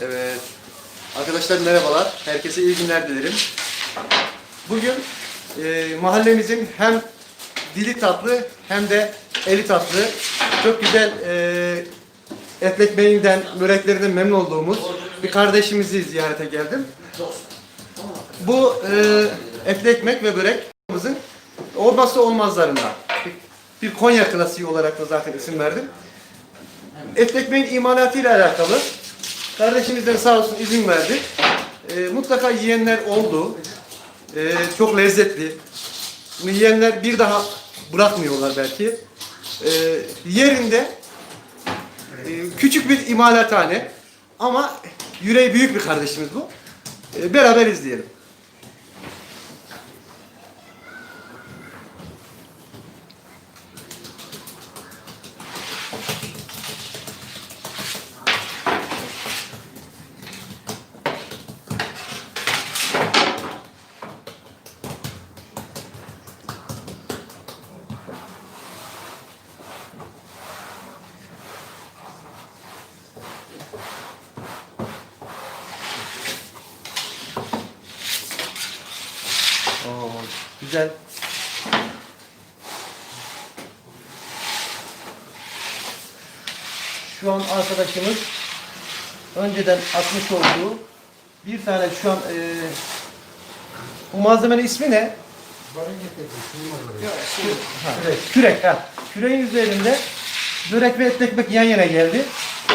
Evet. Arkadaşlar merhabalar. Herkese iyi günler dilerim. Bugün e, mahallemizin hem dili tatlı hem de eli tatlı çok güzel e, et ekmeğinden, böreklerinden memnun olduğumuz bir kardeşimizi ziyarete geldim. Bu e, etli ekmek ve börek olmazsa olmazlarından. Bir, bir Konya klasiği olarak da zaten isim verdim. Et ekmeğin imalatıyla alakalı kardeşimizden sağ olsun izin verdi. E, mutlaka yiyenler oldu. E, çok lezzetli. Bunu yiyenler bir daha bırakmıyorlar belki. E, yerinde e, küçük bir imalathane ama yüreği büyük bir kardeşimiz bu. E, beraber izleyelim. Güzel. Şu an arkadaşımız önceden atmış olduğu bir tane şu an e, bu malzemenin ismi ne? Ha, evet, kürek. Ha. Küreğin üzerinde börek ve et ekmek yan yana geldi.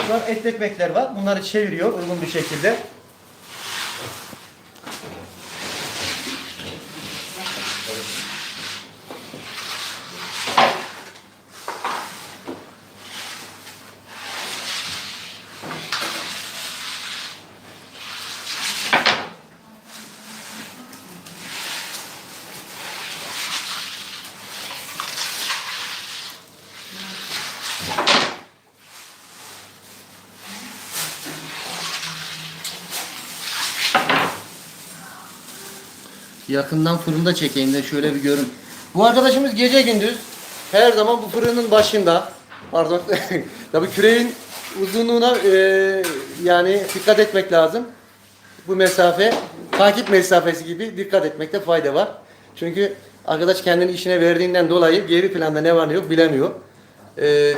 Şu an et ekmekler var. Bunları çeviriyor uygun bir şekilde. Yakından fırında çekeyim de şöyle bir görün. Bu arkadaşımız gece gündüz her zaman bu fırının başında. Pardon. Tabii küreğin uzunluğuna e, yani dikkat etmek lazım. Bu mesafe takip mesafesi gibi dikkat etmekte fayda var. Çünkü arkadaş kendini işine verdiğinden dolayı geri planda ne var ne yok bilemiyor. E,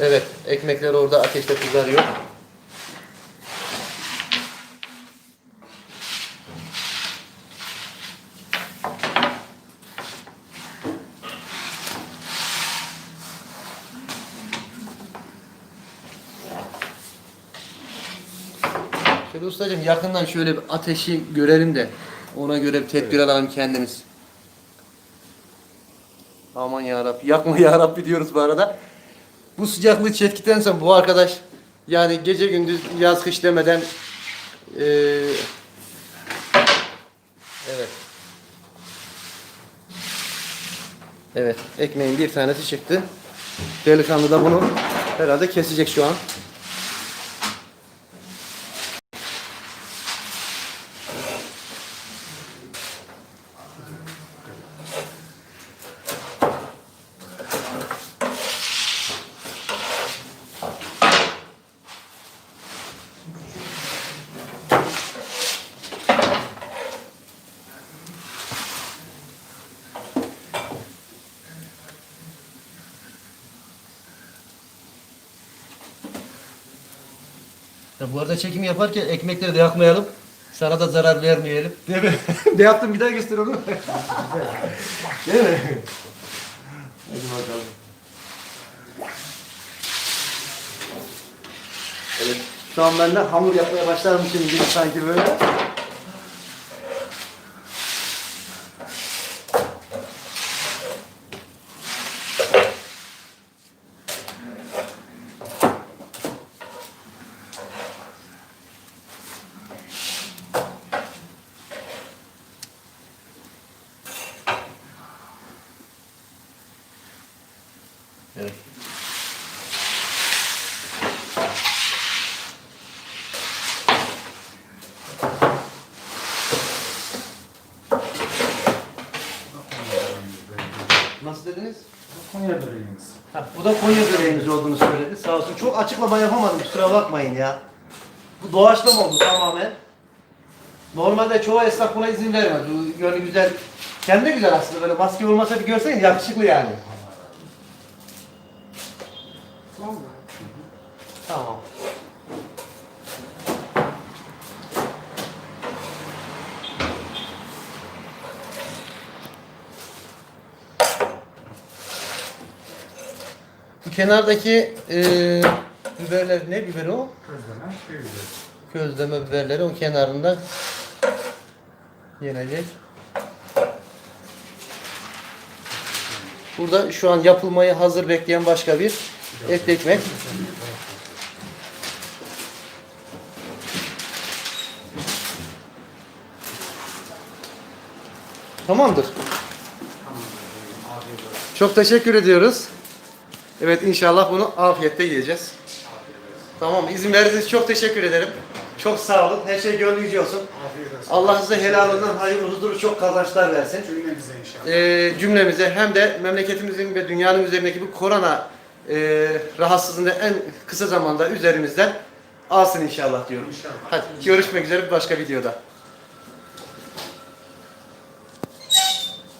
evet ekmekler orada ateşte kızarıyor. Şöyle ustacığım yakından şöyle bir ateşi görelim de ona göre bir tedbir alalım kendimiz. Aman yarabbi yakma yarabbi diyoruz bu arada. Bu sıcaklığı çektikten sonra bu arkadaş yani gece gündüz yaz kış demeden eee, evet Evet ekmeğin bir tanesi çıktı. Delikanlı da bunu herhalde kesecek şu an. Ya bu arada çekim yaparken ekmekleri de yakmayalım. Sana da zarar vermeyelim. Değil mi? ne yaptın bir göster onu. Değil mi? Hadi bakalım. Evet. Şu an ben de hamur yapmaya başlarmışım gibi sanki böyle. Evet. Nasıl dediniz? Konya böreğimiz. Ha, bu da Konya böreğimiz olduğunu söyledi. Sağ olsun. Çok açıklama yapamadım. Kusura bakmayın ya. Bu doğaçlama oldu tamamen. Normalde çoğu esnaf buna izin vermez. Bu gönlü güzel. Kendi güzel aslında. Böyle maske olmasa bir görsen yakışıklı yani. Tamam. Bu kenardaki eee biberler ne biberi o? Közleme şey güzel. Közleme biberleri o kenarında yenecek. Burada şu an yapılmayı hazır bekleyen başka bir et ekmek. Tamamdır. Çok teşekkür ediyoruz. Evet inşallah bunu afiyetle yiyeceğiz. Tamam izin verdiğiniz için çok teşekkür ederim. Çok sağ olun. Her şey gönlünüzce olsun. Allah size helalından hayırlı huzurlu çok kazançlar versin. Cümlemize inşallah. Ee, cümlemize hem de memleketimizin ve dünyanın üzerindeki bu korona e, rahatsızlığını en kısa zamanda üzerimizden alsın inşallah diyorum. İnşallah. Hadi görüşmek üzere bir başka videoda.